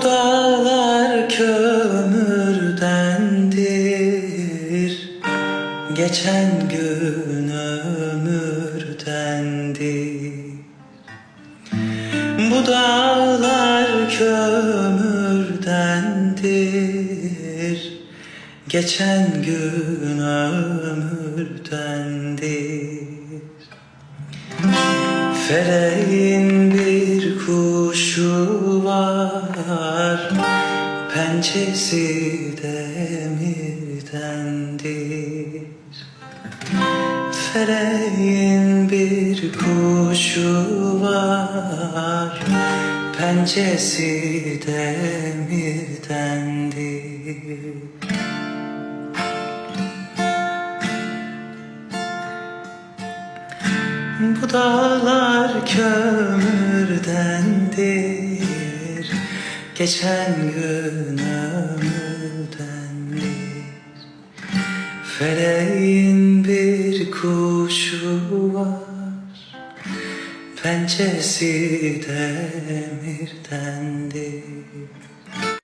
Dağlar kömürdendir. Geçen gün ömürdendir. Bu dağlar kömürdendir. Geçen gün ömürdendir. Feleğin kuşu var Pençesi demirdendir Feleğin bir kuşu var Pençesi demirdendir Bu dağlar kömürdendir Geçen gün ömürdendir Feleğin bir kuşu var. Pençesi demirdendir